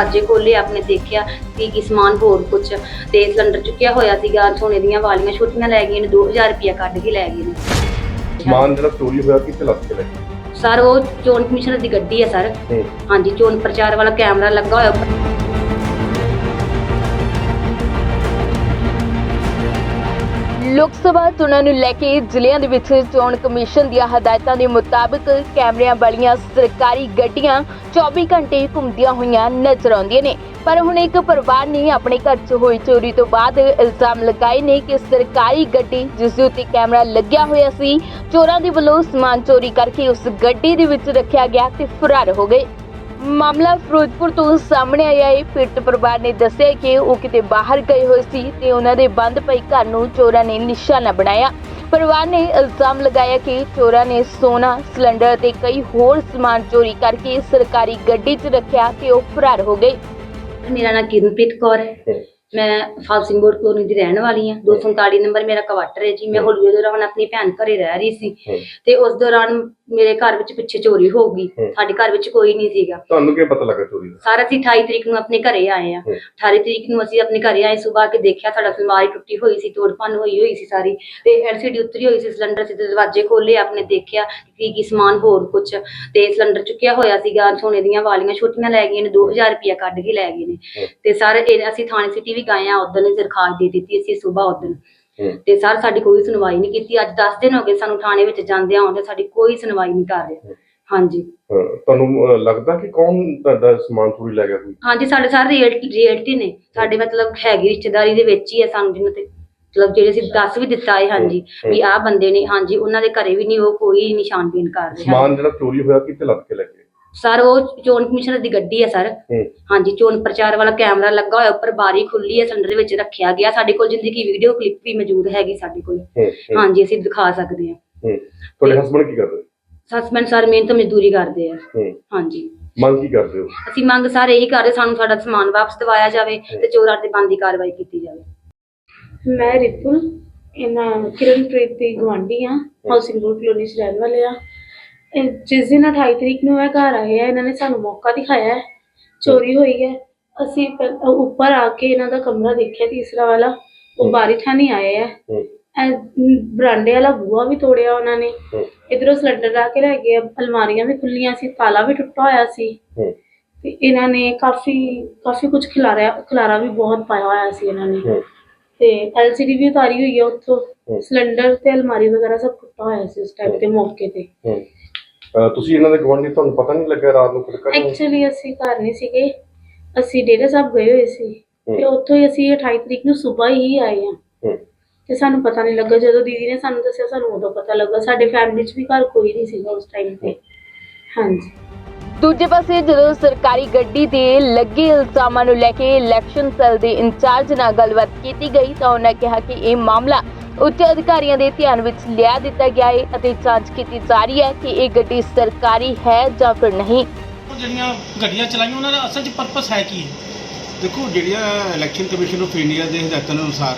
ਦਰਵਾਜ਼ੇ ਖੋਲੇ ਆਪਣੇ ਦੇਖਿਆ ਕਿ ਕੀ ਸਮਾਨ ਹੋਰ ਕੁਝ ਤੇ ਸਿਲੰਡਰ ਚੁੱਕਿਆ ਹੋਇਆ ਸੀਗਾ ਸੋਨੇ ਦੀਆਂ ਵਾਲੀਆਂ ਛੋਟੀਆਂ ਲੈ ਗਏ ਨੇ 2000 ਰੁਪਇਆ ਕੱਢ ਕੇ ਲੈ ਗਏ ਨੇ। ਸਮਾਨ ਜਿਹੜਾ ਚੋਰੀ ਹੋਇਆ ਕਿੱਥੇ ਲੱਗ ਕੇ? ਸਰ ਉਹ ਚੋਣ ਕਮਿਸ਼ਨਰ ਦੀ ਗੱਡੀ ਹੈ ਸਰ। ਹਾਂਜੀ ਚੋਣ ਪ੍ਰਚਾਰ ਵਾਲਾ ਕੈਮਰਾ ਲੱਗਾ ਹੋਇਆ ਲੋਕ ਸਭਾ ਚੋਣਾਂ ਨੂੰ ਲੈ ਕੇ ਜ਼ਿਲ੍ਹਿਆਂ ਦੇ ਵਿੱਚ ਚੋਣ ਕਮਿਸ਼ਨ ਦੀਆਂ ਹਦਾਇਤਾਂ ਦੇ ਮੁਤਾਬਕ ਕੈਮਰਿਆਂ ਵਾਲੀਆਂ ਸਰਕਾਰੀ ਗੱਡੀਆਂ 24 ਘੰਟੇ ਘੁੰਮਦੀਆਂ ਹੋਈਆਂ ਨਜ਼ਰ ਆਉਂਦੀਆਂ ਨੇ। ਪਰ ਹੁਣ ਇੱਕ ਪਰਿਵਾਰ ਨੇ ਆਪਣੇ ਘਰ 'ਚ ਹੋਈ ਚੋਰੀ ਤੋਂ ਬਾਅਦ ਇਲਜ਼ਾਮ ਲਗਾਏ ਨੇ ਕਿ ਸਰਕਾਰੀ ਗੱਡੀ ਜਿਸ ਦੇ ਉੱਤੇ ਕੈਮਰਾ ਲੱਗਿਆ ਹੋਇਆ ਸੀ, ਚੋਰਾਂ ਦੇ ਵੱਲੋਂ ਸਮਾਨ ਚੋਰੀ ਕਰਕੇ ਉਸ ਗੱਡੀ ਦੇ ਵਿੱਚ ਰੱਖਿਆ ਗਿਆ ਤੇ ਫਰਾਰ ਹੋ ਗਏ। ਮਾਮਲਾ ਫਿਰੋਜ਼ਪੁਰ ਤੋਂ ਸਾਹਮਣੇ ਆਇਆ ਹੈ। ਪਿੱਟ ਪਰਿਵਾਰ ਨੇ ਦੱਸਿਆ ਕਿ ਉਹ ਕਿਤੇ ਬਾਹਰ ਗਏ ਹੋਏ ਸੀ ਤੇ ਉਹਨਾਂ ਦੇ ਬੰਦ ਪਈ ਘਰ ਨੂੰ ਚੋਰਾਂ ਨੇ ਨਿਸ਼ਾਨਾ ਬਣਾਇਆ। ਪਰਿਵਾਰ ਨੇ ਇਲਜ਼ਾਮ ਲਗਾਇਆ ਕਿ ਚੋਰਾਂ ਨੇ ਸੋਨਾ ਸਿਲੰਡਰ ਤੇ ਕਈ ਹੋਰ ਸਮਾਨ ਚੋਰੀ ਕਰਕੇ ਸਰਕਾਰੀ ਗੱਡੀ 'ਚ ਰੱਖਿਆ ਤੇ ਉਹ ਫਰਾਰ ਹੋ ਗਏ। ਮੇਰਾ ਨਾਮ ਕਿਰਨਪ੍ਰੀਤ ਕੌਰ ਹੈ। ਮੈਂ ਫਾਸਿੰਗਬੋਰਡ ਕਲੋਨੀ ਦੀ ਰਹਿਣ ਵਾਲੀ ਹਾਂ। 239 ਨੰਬਰ ਮੇਰਾ ਕੁਆਟਰ ਹੈ ਜੀ। ਮੈਂ ਹੋਲੀ ਦੇ ਦੌਰਾਨ ਆਪਣੀ ਭੈਣ ਘਰੇ ਰਹਿ ਰਹੀ ਸੀ। ਤੇ ਉਸ ਦੌਰਾਨ ਮੇਰੇ ਘਰ ਵਿੱਚ ਪਿੱਛੇ ਚੋਰੀ ਹੋ ਗਈ। ਸਾਡੇ ਘਰ ਵਿੱਚ ਕੋਈ ਨਹੀਂ ਸੀਗਾ। ਤੁਹਾਨੂੰ ਕੀ ਪਤਾ ਲੱਗਾ ਚੋਰੀ ਦਾ? ਸਾਰਾ ਅਸੀਂ 28 ਤਰੀਕ ਨੂੰ ਆਪਣੇ ਘਰੇ ਆਏ ਆ ਹੂੰ। 28 ਤਰੀਕ ਨੂੰ ਅਸੀਂ ਆਪਣੇ ਘਰੇ ਆਏ। ਸਵੇਰ ਕੇ ਦੇਖਿਆ ਸਾਡਾ ਅਲਮਾਰੀ ਟੁੱਟੀ ਹੋਈ ਸੀ ਤੋੜ ਭੰਨ ਹੋਈ ਹੋਈ ਸੀ ਸਾਰੀ। ਤੇ ਐਲਸੀਡੀ ਉਤਰੀ ਹੋਈ ਸੀ ਸਿਲੰਡਰ ਸੀ ਦਰਵਾਜ਼ੇ ਖੋਲੇ ਆਪਣੇ ਦੇਖਿਆ ਕੀ ਕੀ ਸਮਾਨ ਹੋਰ ਕੁਝ ਤੇ ਸਿਲੰਡਰ ਚੁੱਕਿਆ ਹੋਇਆ ਸੀਗਾ ਸੋਨੇ ਦੀਆਂ ਵਾਲੀਆਂ ਛੋਟੀਆਂ ਲੈ ਗਏ ਨੇ 2000 ਰੁਪਇਆ ਕੱਢ ਕੇ ਲੈ ਗਏ ਨੇ। ਤੇ ਸਰ ਅਸੀਂ ਥਾਣੇ ਸਿਟੀ ਵੀ ਗਏ ਆ ਉਦੋਂ ਹੀ ਦਰਖਾਸਤ ਦੇ ਦਿੱਤੀ ਸੀ ਸਵੇਰ ਉਦੋਂ ਤੇ ਸਰ ਸਾਡੀ ਕੋਈ ਸੁਣਵਾਈ ਨਹੀਂ ਕੀਤੀ। ਅੱਜ 10 ਦਿਨ ਹੋ ਗਏ ਸਾਨੂੰ ਥਾਣੇ ਵਿੱਚ ਜਾਂਦੇ ਆਉਂਦੇ ਸਾਡੀ ਕੋਈ ਸੁਣਵਾਈ ਨਹੀਂ ਕਰ ਰਿਹਾ। ਹਾਂਜੀ। ਤੁਹਾਨੂੰ ਲੱਗਦਾ ਕਿ ਕੌਣ ਤੁਹਾਡਾ ਸਮਾਨ ਚੋਰੀ ਲੈ ਗਿਆ ਕੋਈ ਹਾਂਜੀ ਸਾਡੇ ਸਾਰੇ ਰੀਅਲਟੀ ਨੇ। ਸਾਡੇ ਮਤਲਬ ਹੈਗੀ ਰਿਸ਼ਤੇਦਾਰੀ ਦੇ ਵਿੱਚ ਹੀ ਹੈ ਸਾਨੂੰ ਜਿਹਨਾਂ ਤੇ ਮਤਲਬ ਜਿਹੜੇ ਅਸੀਂ ਦੱਸ ਵੀ ਦਿੱਤਾ ਹੈ ਹਾਂਜੀ ਵੀ ਆਹ ਬੰਦੇ ਨੇ ਹਾਂਜੀ ਉਹਨਾਂ ਦੇ ਘਰੇ ਵੀ ਨਹੀਂ ਉਹ ਕੋਈ ਨਿਸ਼ਾਨਬੀਨ ਕਰ ਰਿਹਾ। ਸਮਾਨ ਜਿਹੜਾ ਚੋਰੀ ਹੋਇਆ ਕਿੱਥੇ ਲੱਗ ਕੇ ਲੈ ਗਏ? ਸਰ ਉਹ ਚੋਣ ਕਮਿਸ਼ਨਰ ਦੀ ਗੱਡੀ ਹੈ ਸਰ। ਹੂੰ। ਹਾਂਜੀ ਚੋਣ ਪ੍ਰਚਾਰ ਵਾਲਾ ਕੈਮਰਾ ਲੱਗਾ ਹੋਇਆ ਉੱਪਰ ਬਾਰੀ ਖੁੱਲੀ ਹੈ ਸਿਲੰਡਰ ਦੇ ਵਿੱਚ ਰੱਖਿਆ ਗਿਆ। ਸਾਡੇ ਕੋਲ ਜ਼ਿੰਦਗੀ ਵੀਡੀਓ ਕਲਿੱਪ ਵੀ ਮੌਜੂਦ ਹੈਗੀ ਸਾਡੇ ਕੋਲ। ਹੂੰ ਹੂੰ, ਹਾਂਜੀ ਅਸੀਂ ਦਿਖਾ ਸਕਦੇ ਹਾਂ। ਹੂੰ। ਤੁਹਾਡੇ ਹਸਬੰਡ ਕੀ ਕਰਦੇ? ਸਸਪੈਂਡ ਸਰ ਮਿਹਨਤ ਮਜ਼ਦੂਰੀ ਕਰਦੇ ਆ। ਹੂੰ। ਹਾਂਜੀ। ਮੰਗ ਕੀ ਕਰਦੇ ਹੋ? ਅਸੀਂ ਮੰਗ ਸਾਰੇ ਇਹੀ ਕਰਦੇ ਸਾਨੂੰ ਸਾਡਾ ਸਮਾਨ ਵਾਪਸ ਦਿਵਾਇਆ ਜਾਵੇ ਤੇ ਚੋਰਾਂ ਤੇ ਬੰਦੀ ਕਾਰਵਾਈ ਕੀਤੀ ਜਾਵੇ। ਮੈਂ ਰਿਪੁਲ ਇਹਨਾਂ ਕਿਰਨਪ੍ਰੀਤ ਦੀ ਗਵਾਂਢੀ ਆ ਹਾਊਸਿੰਗ ਬੋਰਡ ਕਲੋਨੀ 'ਚ ਰਹਿਣ ਵਾਲੇ ਆ ਇਹ ਜਿਸ ਦਿਨ 28 ਤਰੀਕ ਨੂੰ ਇਹ ਘਰ ਆਏ ਆ ਇਹਨਾਂ ਨੇ ਸਾਨੂੰ ਮੌਕਾ ਦਿਖਾਇਆ ਹੈ। ਚੋਰੀ ਹੋਈ ਹੈ। ਅਸੀਂ ਪਹਿ- ਉੱਪਰ ਆ ਕੇ ਇਹਨਾਂ ਦਾ ਕਮਰਾ ਦੇਖਿਆ ਤੀਸਰਾ ਵਾਲਾ। ਉਹ ਹਮ। ਬਾਰੀ ਥਾਨੀ ਆਏ ਆ। ਹੂੰ। ਇਹ ਬਰਾਂਡੇ ਵਾਲਾ ਬੂਹਾ ਵੀ ਤੋੜਿਆ ਉਹਨਾਂ ਨੇ। ਹੂੰ। ਇਧਰੋਂ ਸਿਲੰਡਰ ਲਾ ਕੇ ਲੈ ਗਏ ਅਲਮਾਰੀਆਂ ਵੀ ਖੁੱਲੀਆਂ ਸੀ ਤਾਲਾ ਵੀ ਟੁੱਟਾ ਹੋਇਆ ਸੀ। ਹੂੰ। ਤੇ ਇਹਨਾਂ ਨੇ ਕਾਫੀ ਕਾਫੀ ਕੁਝ ਖਿਲਾਰਿਆ ਖਿਲਾਰਾ ਵੀ ਬਹੁਤ ਪਾਇਆ ਹੋਇਆ ਸੀ ਇਹਨਾਂ ਨੇ। ਹੂੰ। ਤੇ ਐਲਸੀਡੀ ਵੀ ਉਤਾਰੀ ਹੋਈ ਹੈ ਉੱਥੋਂ। ਸਿਲੰਡਰ ਤੇ ਅਲਮਾਰੀ ਵਗੈਰਾ ਸਭ ਟੁੱਟਾ ਹੋਇਆ ਸੀ ਉਸ ਟਾਈਮ ਤੇ ਮੌਕੇ ਤੇ। ਹੂੰ। ਤੁਸੀਂ ਇਹਨਾਂ ਦੇ ਗਵਾਂਢੀ ਤੁਹਾਨੂੰ ਪਤਾ ਨਹੀਂ ਲੱਗਾ ਰਾਤ ਨੂੰ ਖੜਕਾ ਐਕਚੁਅਲੀ ਅਸੀਂ ਘਰ ਨਹੀਂ ਸੀਗੇ। ਅਸੀਂ ਡੇਰਾ ਸਾਹਿਬ ਗਏ ਹੋਏ ਸੀ। ਤੇ ਉੱਥੋਂ ਹੀ ਅਸੀਂ 28 ਤਰੀਕ ਨੂੰ ਸਵੇਰ ਹੀ ਆਏ ਆ ਹੂੰ। ਤੇ ਸਾਨੂੰ ਪਤਾ ਨਹੀਂ ਲੱਗਾ। ਜਦੋਂ ਦੀਦੀ ਨੇ ਸਾਨੂੰ ਦੱਸਿਆ ਸਾਨੂੰ ਉਦੋਂ ਪਤਾ ਲੱਗਾ। ਸਾਡੇ ਫੈਮਿਲੀ 'ਚ ਵੀ ਘਰ ਕੋਈ ਨਹੀਂ ਸੀਗਾ ਉਸ ਟਾਈਮ ਤੇ। ਹਾਂਜੀ। ਦੂਜੇ ਪਾਸੇ ਜਦੋਂ ਸਰਕਾਰੀ ਗੱਡੀ ਦੇ ਲੱਗੇ ਇਲਜ਼ਾਮਾਂ ਨੂੰ ਲੈ ਕੇ ਇਲੈਕਸ਼ਨ ਸੈੱਲ ਦੇ ਇੰਚਾਰਜ ਨਾਲ ਗੱਲਬਾਤ ਕੀਤੀ ਗਈ ਤਾਂ ਉਹਨਾਂ ਕਿਹਾ ਕਿ ਇਹ ਮਾਮਲਾ ਉੱਚ ਅਧਿਕਾਰੀਆਂ ਦੇ ਧਿਆਨ ਵਿੱਚ ਲਿਆ ਦਿੱਤਾ ਗਿਆ ਹੈ ਅਤੇ ਜਾਂਚ ਕੀਤੀ ਜਾ ਰਹੀ ਹੈ ਕਿ ਇਹ ਗੱਡੀ ਸਰਕਾਰੀ ਹੈ ਜਾਂ ਫਿਰ ਨਹੀਂ। ਉਹ ਜਿਹੜੀਆਂ ਗੱਡੀਆਂ ਚਲਾਈਆਂ ਉਹਨਾਂ ਦਾ ਅਸਲ 'ਚ ਪਰਪਸ ਹੈ ਕੀ ਹੈ? ਦੇਖੋ ਜਿਹੜੀਆਂ ਇਲੈਕਸ਼ਨ ਕਮਿਸ਼ਨ ਆਫ ਇੰਡੀਆ ਦੇ ਹਦਾਇਤਾਂ ਦੇ ਅਨੁਸਾਰ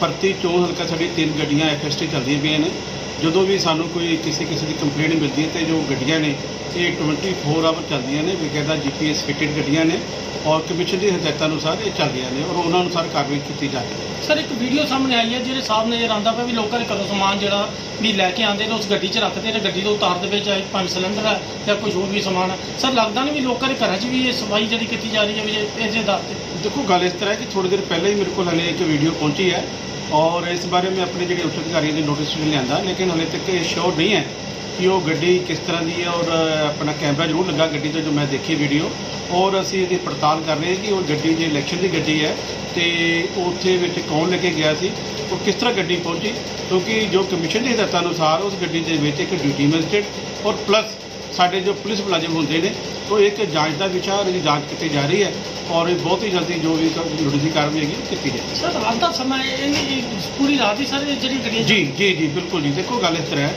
ਪ੍ਰਤੀ ਚੋਣ ਹਲਕਾ ਸਾਡੀ ਤਿੰਨ ਗੱਡੀਆਂ ਐਫਐਸਟੀ ਚੱਲਦੀਆਂ ਪਈਆਂ ਨੇ। ਜਦੋਂ ਵੀ ਸਾਨੂੰ ਕੋਈ ਕਿਸੇ ਕਿਸੇ ਦੀ ਕੰਪਲੇਂਟ ਮਿਲਦੀ ਹੈ ਤੇ ਜੋ ਗੱਡੀਆਂ ਨੇ ਇਹ 24 ਆਵਰ ਚੱਲਦੀਆਂ ਨੇ ਬਕਾਇਦਾ ਜੀਪੀਐਸ ਫਿਟਡ ਗੱਡੀਆਂ ਨੇ। ਔਰ ਕਮਿਸ਼ਨ ਦੀ ਹਦਾਇਤਾਂ ਅਨੁਸਾਰ ਇਹ ਚੱਲਦੀਆਂ ਨੇ ਔਰ ਉਹਨਾਂ ਅਨੁਸਾਰ ਕਾਰਵਾਈ ਕੀਤੀ ਜਾ ਰਹੀ ਹੈ। ਸਰ ਇੱਕ ਵੀਡੀਓ ਸਾਹਮਣੇ ਆਈ ਹੈ ਜਿਹੜੇ ਸਾਹਬ ਨਜ਼ਰ ਆਉਂਦਾ ਪਿਆ ਵੀ ਲੋਕਾਂ ਦੇ ਘਰੋਂ ਸਮਾਨ ਜਿਹੜਾ ਵੀ ਲੈ ਕੇ ਆਉਂਦੇ ਨੇ ਉਸ ਗੱਡੀ 'ਚ ਰੱਖਦੇ ਨੇ ਗੱਡੀ ਤੋਂ ਉਤਾਰਦੇ ਵਿੱਚ ਚਾਹੇ ਪੰਜ ਸਿਲੰਡਰ ਹੈ ਜਾਂ ਕੁਝ ਹੋਰ ਵੀ ਸਮਾਨ ਹੈ। ਸਰ ਲੱਗਦਾ ਨਹੀਂ ਵੀ ਲੋਕਾਂ ਦੇ ਘਰਾਂ 'ਚ ਵੀ ਇਹ ਸਫ਼ਾਈ ਜਿਹੜੀ ਕੀਤੀ ਜਾ ਰਹੀ ਹੈ ਵੀ ਇਹ- ਇਹਦੇ ਆਧਾਰ ਤੇ? ਦੇਖੋ ਗੱਲ ਇਸ ਤਰ੍ਹਾਂ ਹੈ ਕਿ ਥੋੜੀ ਦੇਰ ਪਹਿਲਾਂ ਹੀ ਮੇਰੇ ਕੋਲ ਹਲੇ ਇੱਕ ਵੀਡੀਓ ਪਹੁੰਚੀ ਹੈ ਔਰ ਇਸ ਬਾਰੇ ਮੈਂ ਆਪਣੇ ਜਿਹੜੇ ਉੱਚ ਅਧਿਕਾਰੀਆਂ ਦੇ ਨੋਟਿਸ ਵਿੱਚ ਲਿਆਂਦਾ ਲੇਕਿਨ ਹਲੇ ਤੱਕ ਇਹ ਸ਼ੋਰ ਨਹੀਂ ਹੈ ਕਿ ਉਹ ਗੱਡੀ ਕਿਸ ਤਰ੍ਹਾਂ ਦੀ ਹੈ ਔਰ ਆਪਣਾ ਕੈਮਰਾ ਜ਼ਰੂਰ ਲੱਗਾ ਗੱਡੀ ਤੇ ਜੋ ਮੈਂ ਦੇਖੀ ਵੀਡੀਓ। ਔਰ ਅਸੀਂ ਇਹਦੀ ਪੜਤਾਲ ਕਰ ਰਹੇ ਹਾਂ ਕਿ ਉਹ ਗੱਡੀ ਜੇ ਇਲੈਕਸ਼ਨ ਦੀ ਗੱਡੀ ਹੈ ਤੇ ਉੱਥੇ ਵਿੱਚ ਕੌਣ ਲੈ ਕੇ ਗਿਆ ਸੀ ਉਹ ਕਿਸ ਤਰ੍ਹਾਂ ਗੱਡੀ ਪਹੁੰਚੀ ਕਿਉਂਕਿ ਜੋ ਕਮਿਸ਼ਨ ਦੇ ਹਦਾਇਤਾਂ ਅਨੁਸਾਰ ਉਸ ਗੱਡੀ ਦੇ ਵਿੱਚ ਇੱਕ ਡਿਊਟੀ ਮੈਜਿਸਟ੍ਰੇਟ ਔਰ ਪਲੱਸ ਸਾਡੇ ਜੋ ਪੁਲਿਸ ਮੁਲਾਜ਼ਮ ਹੁੰਦੇ ਨੇ ਉਹ ਇੱਕ ਜਾਂਚ ਦਾ ਵਿਸ਼ਾ ਔਰ ਇਹਦੀ ਜਾਂਚ ਕੀਤੀ ਜਾ ਰਹੀ ਹੈ ਔਰ ਇਹ ਬਹੁਤ ਹੀ ਜਲਦੀ ਜੋ ਵੀ ਲੋੜੀਂਦੀ ਕਾਰਵਾਈ ਹੈਗੀ ਉਹ ਕੀਤੀ ਜਾਏਗੀ। ਸਰ ਰਾਤ ਦਾ ਸਮਾਂ ਇਹ ਪੂਰੀ ਰਾਤ ਹੀ ਸਰ ਜਿਹੜੀ ਗੱਡੀਆਂ ਜੀ ਜੀ ਜੀ ਬਿਲਕੁਲ ਜੀ ਦੇਖੋ ਗੱਲ ਇਸ ਤਰ੍ਹਾਂ ਹੈ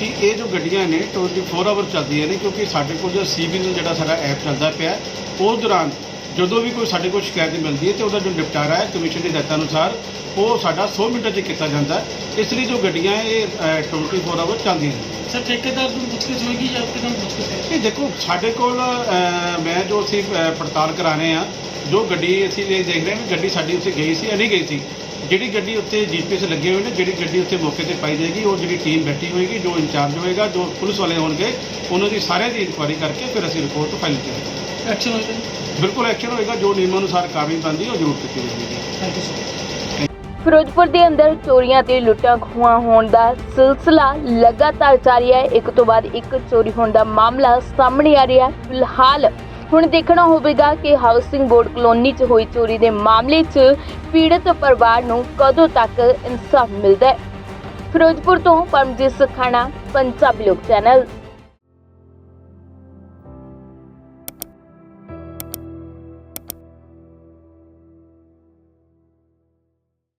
ਕਿ ਇਹ ਜੋ ਗੱਡੀਆਂ ਨੇ 24 ਆਵਰ ਚੱਲਦੀਆਂ ਨੇ ਕਿਉਂਕਿ ਸਾਡੇ ਕੋਲ ਜੋ ਸੀਬੀਐਲ ਜਿਹੜਾ ਸਾਡਾ ਐਪ ਚੱਲਦਾ ਪਿਆ ਉਸ ਦੌਰਾਨ ਜਦੋਂ ਵੀ ਕੋਈ ਸਾਡੇ ਕੋਲ ਸ਼ਿਕਾਇਤ ਮਿਲਦੀ ਹੈ ਤੇ ਉਹਦਾ ਜੋ ਨਿਪਟਾਰਾ ਹੈ ਕਮਿਸ਼ਨ ਦੇ ਹਦਾਇਤਾਂ ਅਨੁਸਾਰ ਉਹ ਸਾਡਾ 100 ਮਿੰਟਾਂ 'ਚ ਕੀਤਾ ਜਾਂਦਾ। ਇਸ ਲਈ ਜੋ ਗੱਡੀਆਂ ਇਹ ਅ, 24 ਆਵਰ ਚੱਲਦੀਆਂ ਨੇ ਸਰ ਠੇਕੇਦਾਰ ਨੂੰ ਪੁੱਛਗਿੱਛ ਹੋਏਗੀ ਜਾਂ ਕਿਦਾਂ ਪੁੱਛਗਿੱਛ ਇਹ ਦੇਖੋ ਸਾਡੇ ਕੋਲ ਅ, ਮੈਂ ਜੋ ਅਸੀਂ ਅ, ਪੜਤਾਲ ਕਰਾਣੇ ਆ ਜੋ ਗੱਡੀ ਅਸੀਂ ਇਹ ਦੇਖ ਰਹੇ ਹਾਂ ਵੀ ਗੱਡੀ ਸਾਡੀ ਉੱਥੇ ਗਈ ਸੀ ਜਾਂ ਨਹੀਂ ਗਈ ਸੀ ਜਿਹੜੀ ਗੱਡੀ ਉੱਤੇ ਜੀਪੀਐਸ ਲੱਗੇ ਹੋਏ ਨੇ ਜਿਹੜੀ ਗੱਡੀ ਉੱਥੇ ਮੌਕੇ ਤੇ ਪਾਈ ਜਾਏਗੀ ਉਹ ਜਿਹੜੀ ਟੀਮ ਬੈਠੀ ਹੋਏਗੀ ਜੋ ਇੰਚਾਰਜ ਹੋਏਗਾ ਜੋ ਪੁਲਿਸ ਵਾਲੇ ਹੋਣਗੇ ਉਹਨਾਂ ਦੀ ਸਾਰਿਆਂ ਦੀ ਇਨਕੁਆਇਰੀ ਕਰਕੇ ਫਿਰ ਅਸੀਂ ਰਿਪੋਰਟ ਫਾਈਲ ਕਰਾਂਗੇ ਐਕਸ਼ਨ ਹੋਏਗਾ ਬਿਲਕੁਲ ਐਕਸ਼ਨ ਹੋਏਗਾ ਜੋ ਨਿਯਮਾਂ ਅਨੁਸਾਰ ਕਾਰਵਾਈ ਬਣਦੀ ਉਹ ਜ਼ਰੂਰ ਕੀਤੀ ਜਾਵੇਗੀ ਥੈਂਕ ਯੂ ਸਰ ਫਿਰੋਜ਼ਪੁਰ ਦੇ ਅੰਦਰ ਚੋਰੀਆਂ ਤੇ ਲੁੱਟਾਂ ਖੋਹਾਂ ਹੋਣ ਦਾ ਸਿਲਸਿਲਾ ਲਗਾਤਾਰ ਜਾਰੀ ਹੈ। ਇੱਕ ਤੋਂ ਬਾਅਦ ਇੱਕ ਚੋਰੀ ਹੋਣ ਦਾ ਮਾਮਲਾ ਸਾਹਮਣੇ ਆ ਰਿਹਾ ਹੈ। ਫਿਲਹਾਲ ਹੁਣ ਦੇਖਣਾ ਹੋਵੇਗਾ ਕਿ ਹਾਊਸਿੰਗ ਬੋਰਡ ਕਲੋਨੀ 'ਚ ਹੋਈ ਚੋਰੀ ਦੇ ਮਾਮਲੇ 'ਚ ਪੀੜਤ ਪਰਿਵਾਰ ਨੂੰ ਕਦੋਂ ਤੱਕ ਇਨਸਾਫ ਮਿਲਦਾ ਹੈ? ਫਿਰੋਜ਼ਪੁਰ ਤੋਂ ਪਰਮਜੀਤ ਸਖਾਣਾ, ਪੰਜਾਬੀ ਲੋਕ ਚੈਨਲ।